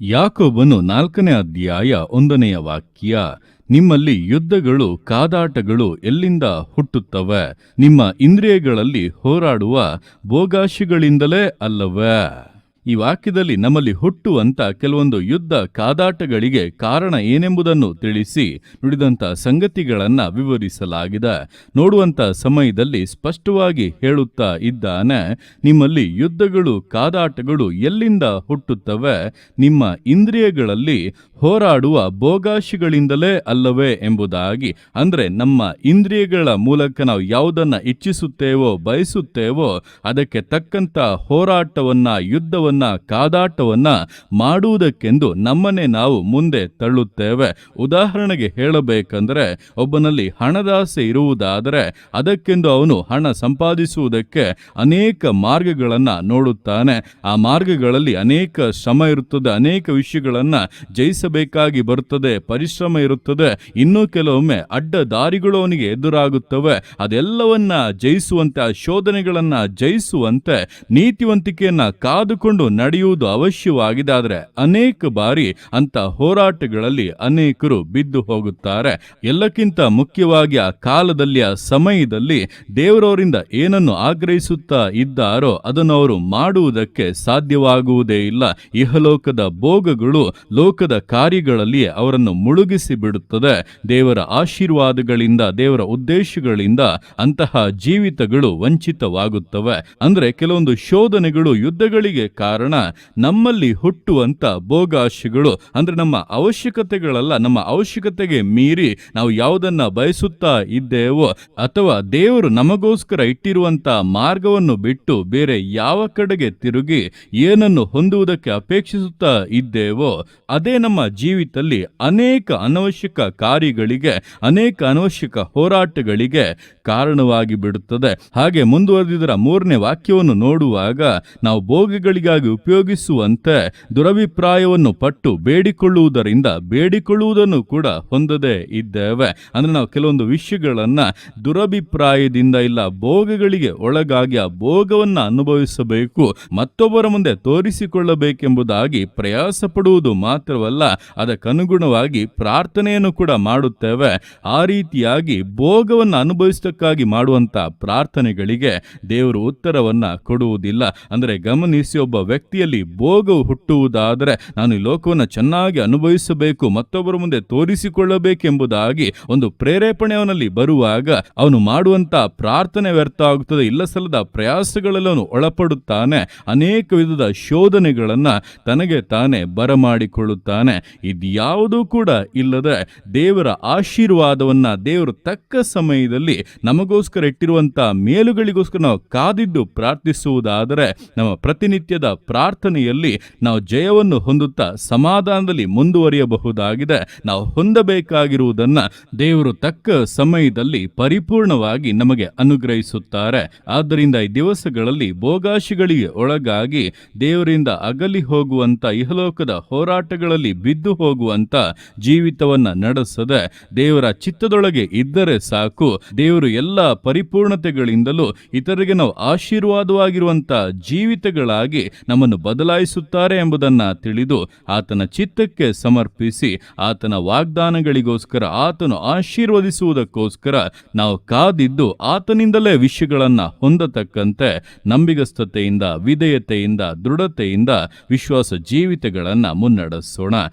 ಯಾಕೋಬನು ನಾಲ್ಕನೇ ಅಧ್ಯಾಯ ಒಂದನೆಯ ವಾಕ್ಯ, ನಿಮ್ಮಲ್ಲಿ ಯುದ್ಧಗಳು, ಕಾದಾಟಗಳು ಎಲ್ಲಿಂದ ಹುಟ್ಟುತ್ತವೆ? ನಿಮ್ಮ ಇಂದ್ರಿಯಗಳಲ್ಲಿ ಹೋರಾಡುವ ಭೋಗಾಶಿಗಳಿಂದಲೇ ಅಲ್ಲವೇ? ಈ ವಾಕ್ಯದಲ್ಲಿ ನಮ್ಮಲ್ಲಿ ಹುಟ್ಟುವಂಥ ಕೆಲವೊಂದು ಯುದ್ಧ ಕಾದಾಟಗಳಿಗೆ ಕಾರಣ ಏನೆಂಬುದನ್ನು ತಿಳಿಸಿ ನುಡಿದಂತ ಸಂಗತಿಗಳನ್ನು ವಿವರಿಸಲಾಗಿದೆ. ನೋಡುವಂತ ಸಮಯದಲ್ಲಿ ಸ್ಪಷ್ಟವಾಗಿ ಹೇಳುತ್ತಾ ಇದ್ದಾನೆ, ನಿಮ್ಮಲ್ಲಿ ಯುದ್ಧಗಳು, ಕಾದಾಟಗಳು ಎಲ್ಲಿಂದ ಹುಟ್ಟುತ್ತವೆ? ನಿಮ್ಮ ಇಂದ್ರಿಯಗಳಲ್ಲಿ ಹೋರಾಡುವ ಭೋಗಾಶಿಗಳಿಂದಲೇ ಅಲ್ಲವೇ ಎಂಬುದಾಗಿ. ಅಂದ್ರೆ ನಮ್ಮ ಇಂದ್ರಿಯಗಳ ಮೂಲಕ ನಾವು ಯಾವುದನ್ನು ಇಚ್ಛಿಸುತ್ತೇವೋ, ಬಯಸುತ್ತೇವೋ, ಅದಕ್ಕೆ ತಕ್ಕಂತ ಹೋರಾಟವನ್ನ, ಯುದ್ಧವನ್ನ, ಕಾದಾಟವನ್ನ ಮಾಡುವುದಕ್ಕೆಂದು ನಮ್ಮನ್ನೇ ನಾವು ಮುಂದೆ ತಳ್ಳುತ್ತೇವೆ. ಉದಾಹರಣೆಗೆ ಹೇಳಬೇಕಂದ್ರೆ, ಒಬ್ಬನಲ್ಲಿ ಹಣದಾಸೆ ಇರುವುದಾದರೆ, ಅದಕ್ಕೆಂದು ಅವನು ಹಣ ಸಂಪಾದಿಸುವುದಕ್ಕೆ ಅನೇಕ ಮಾರ್ಗಗಳನ್ನು ನೋಡುತ್ತಾನೆ. ಆ ಮಾರ್ಗಗಳಲ್ಲಿ ಅನೇಕ ಶ್ರಮ ಇರುತ್ತದೆ, ಅನೇಕ ವಿಷಯಗಳನ್ನ ಜಯಿಸಬೇಕಾಗಿ ಬರುತ್ತದೆ, ಪರಿಶ್ರಮ ಇರುತ್ತದೆ. ಇನ್ನೂ ಕೆಲವೊಮ್ಮೆ ಅಡ್ಡ ದಾರಿಗಳು ಅವನಿಗೆ ಎದುರಾಗುತ್ತವೆ. ಅದೆಲ್ಲವನ್ನ ಜಯಿಸುವಂತೆ, ಆ ಶೋಧನೆಗಳನ್ನ ಜಯಿಸುವಂತೆ, ನೀತಿವಂತಿಕೆಯನ್ನ ಕಾದುಕೊಂಡು ನಡೆಯುವುದು ಅವಶ್ಯವಾಗಿದೆ ಆದರೆ ಅನೇಕ ಬಾರಿ ಅಂತ ಹೋರಾಟಗಳಲ್ಲಿ ಅನೇಕರು ಬಿದ್ದು ಹೋಗುತ್ತಾರೆ. ಎಲ್ಲಕ್ಕಿಂತ ಮುಖ್ಯವಾಗಿ ಆ ಕಾಲದಲ್ಲಿ, ಆ ಸಮಯದಲ್ಲಿ ದೇವರವರಿಂದ ಏನನ್ನು ಆಗ್ರಹಿಸುತ್ತಾ ಇದ್ದಾರೋ ಅದನ್ನು ಅವರು ಮಾಡುವುದಕ್ಕೆ ಸಾಧ್ಯವಾಗುವುದೇ ಇಲ್ಲ. ಇಹಲೋಕದ ಭೋಗಗಳು, ಲೋಕದ ಕಾರ್ಯಗಳಲ್ಲಿ ಅವರನ್ನು ಮುಳುಗಿಸಿ ಬಿಡುತ್ತದೆ. ದೇವರ ಆಶೀರ್ವಾದಗಳಿಂದ, ದೇವರ ಉದ್ದೇಶಗಳಿಂದ ಅಂತಹ ಜೀವಿತಗಳು ವಂಚಿತವಾಗುತ್ತವೆ. ಅಂದ್ರೆ ಕೆಲವೊಂದು ಶೋಧನೆಗಳು ಯುದ್ಧಗಳಿಗೆ ಕಾರಣ. ನಮ್ಮಲ್ಲಿ ಹುಟ್ಟುವಂತ ಭೋಗಾಶೆಗಳು ಅಂದರೆ ನಮ್ಮ ಅವಶ್ಯಕತೆಗಳಲ್ಲ, ನಮ್ಮ ಅವಶ್ಯಕತೆಗೆ ಮೀರಿ ನಾವು ಯಾವುದನ್ನು ಬಯಸುತ್ತಾ ಇದ್ದೇವೋ, ಅಥವಾ ದೇವರು ನಮಗೋಸ್ಕರ ಇಟ್ಟಿರುವಂಥ ಮಾರ್ಗವನ್ನು ಬಿಟ್ಟು ಬೇರೆ ಯಾವ ಕಡೆಗೆ ತಿರುಗಿ, ಏನನ್ನು ಹೊಂದುವುದಕ್ಕೆ ಅಪೇಕ್ಷಿಸುತ್ತಾ ಇದ್ದೇವೋ, ಅದೇ ನಮ್ಮ ಜೀವಿತದಲ್ಲಿ ಅನೇಕ ಅನವಶ್ಯಕ ಕಾರ್ಯಗಳಿಗೆ, ಅನೇಕ ಅನವಶ್ಯಕ ಹೋರಾಟಗಳಿಗೆ ಕಾರಣವಾಗಿ ಬಿಡುತ್ತದೆ. ಹಾಗೆ ಮುಂದುವರೆದಿದ್ದರ ಮೂರನೇ ವಾಕ್ಯವನ್ನು ನೋಡುವಾಗ ನಾವು ಭೋಗಿಗಳಿಗಾಗಿ ಉಪಯೋಗಿಸುವಂತೆ ದುರಭಿಪ್ರಾಯವನ್ನು ಪಟ್ಟು ಬೇಡಿಕೊಳ್ಳುವುದರಿಂದ ಬೇಡಿಕೊಳ್ಳುವುದನ್ನು ಕೂಡ ಹೊಂದದೇ ಇದ್ದೇವೆ. ಅಂದರೆ ನಾವು ಕೆಲವೊಂದು ವಿಷಯಗಳನ್ನು ದುರಭಿಪ್ರಾಯದಿಂದ ಇಲ್ಲ, ಭೋಗಗಳಿಗೆ ಒಳಗಾಗಿ ಆ ಭೋಗವನ್ನ ಅನುಭವಿಸಬೇಕು, ಮತ್ತೊಬ್ಬರ ಮುಂದೆ ತೋರಿಸಿಕೊಳ್ಳಬೇಕೆಂಬುದಾಗಿ ಪ್ರಯಾಸ ಪಡುವುದು ಮಾತ್ರವಲ್ಲ ಅದಕ್ಕನುಗುಣವಾಗಿ ಪ್ರಾರ್ಥನೆಯನ್ನು ಕೂಡ ಮಾಡುತ್ತೇವೆ. ಆ ರೀತಿಯಾಗಿ ಭೋಗವನ್ನು ಅನುಭವಿಸಕ್ಕಾಗಿ ಮಾಡುವಂಥ ಪ್ರಾರ್ಥನೆಗಳಿಗೆ ದೇವರು ಉತ್ತರವನ್ನು ಕೊಡುವುದಿಲ್ಲ. ಅಂದರೆ ಗಮನಿಸಿ ಒಬ್ಬ ವ್ಯಕ್ತಿಯಲ್ಲಿ ಭೋಗವು ಹುಟ್ಟುವುದಾದರೆ ನಾನು ಈ ಲೋಕವನ್ನು ಚೆನ್ನಾಗಿ ಅನುಭವಿಸಬೇಕು, ಮತ್ತೊಬ್ಬರ ಮುಂದೆ ತೋರಿಸಿಕೊಳ್ಳಬೇಕೆಂಬುದಾಗಿ ಒಂದು ಪ್ರೇರೇಪಣೆ ಅವನಲ್ಲಿ ಬರುವಾಗ ಅವನು ಮಾಡುವಂಥ ಪ್ರಾರ್ಥನೆ ವ್ಯರ್ಥ ಆಗುತ್ತದೆ. ಇಲ್ಲ ಸಲ್ಲದ ಒಳಪಡುತ್ತಾನೆ. ಅನೇಕ ವಿಧದ ಶೋಧನೆಗಳನ್ನು ತನಗೆ ತಾನೇ ಬರಮಾಡಿಕೊಳ್ಳುತ್ತಾನೆ. ಇದ್ಯಾವುದೂ ಕೂಡ ಇಲ್ಲದೆ ದೇವರ ಆಶೀರ್ವಾದವನ್ನ ದೇವರು ತಕ್ಕ ಸಮಯದಲ್ಲಿ ನಮಗೋಸ್ಕರ ಇಟ್ಟಿರುವಂಥ ಮೇಲುಗಳಿಗೋಸ್ಕರ ನಾವು ಕಾದಿದ್ದು ಪ್ರಾರ್ಥಿಸುವುದಾದರೆ ನಮ್ಮ ಪ್ರತಿನಿತ್ಯದ ಪ್ರಾರ್ಥನೆಯಲ್ಲಿ ನಾವು ಜಯವನ್ನು ಹೊಂದುತ್ತಾ ಸಮಾಧಾನದಲ್ಲಿ ಮುಂದುವರಿಯಬಹುದಾಗಿದೆ. ನಾವು ಹೊಂದಬೇಕಾಗಿರುವುದನ್ನ ದೇವರು ತಕ್ಕ ಸಮಯದಲ್ಲಿ ಪರಿಪೂರ್ಣವಾಗಿ ನಮಗೆ ಅನುಗ್ರಹಿಸುತ್ತಾರೆ. ಆದ್ದರಿಂದ ಈ ದಿವಸಗಳಲ್ಲಿ ಭೋಗಾಶಿಗಳಿಗೆ ಒಳಗಾಗಿ ದೇವರಿಂದ ಅಗಲಿ ಹೋಗುವಂತ ಇಹಲೋಕದ ಹೋರಾಟಗಳಲ್ಲಿ ಬಿದ್ದು ಹೋಗುವಂತ ಜೀವಿತವನ್ನ ನಡೆಸದೆ ದೇವರ ಚಿತ್ತದೊಳಗೆ ಇದ್ದರೆ ಸಾಕು. ದೇವರು ಎಲ್ಲ ಪರಿಪೂರ್ಣತೆಗಳಿಂದಲೂ ಇತರಿಗೆ ನಾವು ಆಶೀರ್ವಾದವಾಗಿರುವಂತ ಜೀವಿತಗಳಾಗಿ ನಮ್ಮನ್ನು ಬದಲಾಯಿಸುತ್ತಾರೆ ಎಂಬುದನ್ನ ತಿಳಿದು ಆತನ ಚಿತ್ತಕ್ಕೆ ಸಮರ್ಪಿಸಿ ಆತನ ವಾಗ್ದಾನಗಳಿಗೋಸ್ಕರ ಆತನು ಆಶೀರ್ವದಿಸುವುದಕ್ಕೋಸ್ಕರ ನಾವು ಕಾದಿದ್ದು ಆತನಿಂದಲೇ ವಿಷಯಗಳನ್ನ ಹೊಂದತಕ್ಕಂತೆ ನಂಬಿಗಸ್ತತೆಯಿಂದ, ವಿಧೇಯತೆಯಿಂದ, ದೃಢತೆಯಿಂದ ವಿಶ್ವಾಸ ಜೀವಿತಗಳನ್ನ ಮುನ್ನಡೆಸೋಣ.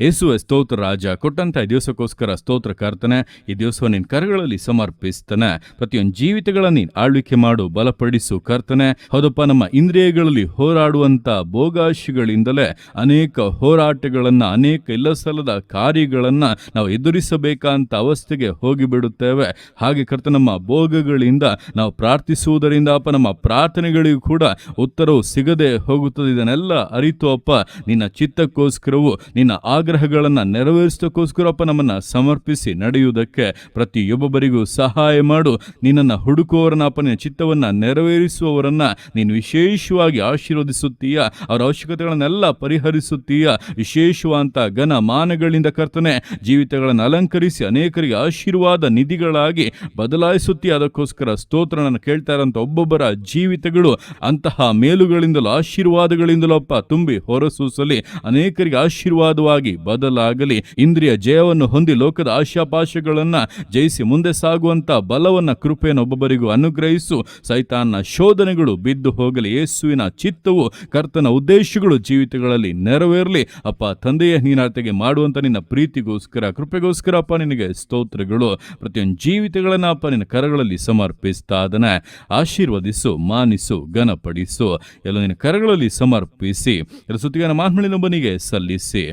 ಯೇಸುವೆ ಸ್ತೋತ್ರ ರಾಜ ಕೊಟ್ಟಂತ ಈ ದಿವಸಕ್ಕೋಸ್ಕರ ಸ್ತೋತ್ರ ಕರ್ತನೆ, ಈ ದಿವಸ ನಿನ್ನ ಕರಗಳಲ್ಲಿ ಸಮರ್ಪಿಸ್ತಾನೆ. ಪ್ರತಿಯೊಂದು ಜೀವಿತಗಳನ್ನು ನೀನು ಆಳ್ವಿಕೆ ಮಾಡು, ಬಲಪಡಿಸು ಕರ್ತನೆ. ಹೌದಪ್ಪ, ನಮ್ಮ ಇಂದ್ರಿಯಗಳಲ್ಲಿ ಹೋರಾಡುವಂತ ಭೋಗಾಶಿಗಳಿಂದಲೇ ಅನೇಕ ಹೋರಾಟಗಳನ್ನ, ಅನೇಕ ಇಲ್ಲಸಲ್ಲದ ಕಾರ್ಯಗಳನ್ನ ನಾವು ಎದುರಿಸಬೇಕಂತ ಅವಸ್ಥೆಗೆ ಹೋಗಿಬಿಡುತ್ತೇವೆ. ಹಾಗೆ ಕರ್ತ ನಮ್ಮ ಭೋಗಗಳಿಂದ ನಾವು ಪ್ರಾರ್ಥಿಸುವುದರಿಂದ, ಅಪ್ಪ, ನಮ್ಮ ಪ್ರಾರ್ಥನೆಗಳಿಗೂ ಕೂಡ ಉತ್ತರವು ಸಿಗದೆ ಹೋಗುತ್ತದೆ. ಇದನ್ನೆಲ್ಲ ಅರಿತು, ಅಪ್ಪ, ನಿನ್ನ ಚಿತ್ತಕ್ಕೋಸ್ಕರವು, ನಿನ್ನ ಆಗ ಆಗ್ರಹಗಳನ್ನು ನೆರವೇರಿಸೋಕ್ಕೋಸ್ಕರಪ್ಪ ನಮ್ಮನ್ನು ಸಮರ್ಪಿಸಿ ನಡೆಯುವುದಕ್ಕೆ ಪ್ರತಿಯೊಬ್ಬೊಬ್ಬರಿಗೂ ಸಹಾಯ ಮಾಡು. ನಿನ್ನನ್ನು ಹುಡುಕುವವರನ್ನ ನಿನ್ನ ಚಿತ್ತವನ್ನು ನೆರವೇರಿಸುವವರನ್ನ ನೀನು ವಿಶೇಷವಾಗಿ ಆಶೀರ್ವದಿಸುತ್ತೀಯ? ಅವರ ಅವಶ್ಯಕತೆಗಳನ್ನೆಲ್ಲ ಪರಿಹರಿಸುತ್ತೀಯ? ವಿಶೇಷವಾದಂಥ ಘನ ಮಾನಗಳಿಂದ ಕರ್ತನೆ, ಜೀವಿತಗಳನ್ನು ಅಲಂಕರಿಸಿ ಅನೇಕರಿಗೆ ಆಶೀರ್ವಾದ ನಿಧಿಗಳಾಗಿ ಬದಲಾಯಿಸುತ್ತೀಯ? ಅದಕ್ಕೋಸ್ಕರ ಸ್ತೋತ್ರ ನಾನು ಕೇಳ್ತಾ ಇರೋಂಥ ಒಬ್ಬೊಬ್ಬರ ಜೀವಿತಗಳು ಅಂತಹ ಮೇಲುಗಳಿಂದಲೂ ಆಶೀರ್ವಾದಗಳಿಂದಲೂ ಅಪ್ಪ ತುಂಬಿ ಹೊರಸೂಸಲಿ. ಅನೇಕರಿಗೆ ಆಶೀರ್ವಾದವಾಗಿ ಬದಲಾಗಲಿ. ಇಂದ್ರಿಯ ಜಯವನ್ನು ಹೊಂದಿ ಲೋಕದ ಆಶಾಪಾಶಗಳನ್ನ ಜಯಿಸಿ ಮುಂದೆ ಸಾಗುವಂತ ಬಲವನ್ನ ಕೃಪೆಯನ್ನು ಒಬ್ಬೊಬ್ಬರಿಗೂ ಅನುಗ್ರಹಿಸು. ಸೈತಾನ್ನ ಶೋಧನೆಗಳು ಬಿದ್ದು ಹೋಗಲಿ. ಯೇಸುವಿನ ಚಿತ್ತವು ಕರ್ತನ ಉದ್ದೇಶಗಳು ಜೀವಿತಗಳಲ್ಲಿ ನೆರವೇರಲಿ. ಅಪ್ಪ, ತಂದೆಯ ನೀನಾತೆಗೆ ಮಾಡುವಂತ ನಿನ್ನ ಪ್ರೀತಿಗೋಸ್ಕರ, ಕೃಪೆಗೋಸ್ಕರ ಅಪ್ಪ, ನಿನಗೆ ಸ್ತೋತ್ರಗಳು. ಪ್ರತಿಯೊಂದು ಜೀವಿತಗಳನ್ನ ಅಪ್ಪ, ನಿನ್ನ ಕರಗಳಲ್ಲಿ ಸಮರ್ಪಿಸ್ತಾ ಅದನ್ನು ಆಶೀರ್ವದಿಸು, ಮಾನಿಸು, ಘನಪಡಿಸು. ಎಲ್ಲ ನಿನ್ನ ಕರಗಳಲ್ಲಿ ಸಮರ್ಪಿಸಿ. ಎಲ್ಲ ಸುತ್ತಿಗೆ ಮಾನ್ಮಳಿನೊಬ್ಬನಿಗೆ ಸಲ್ಲಿಸಿ.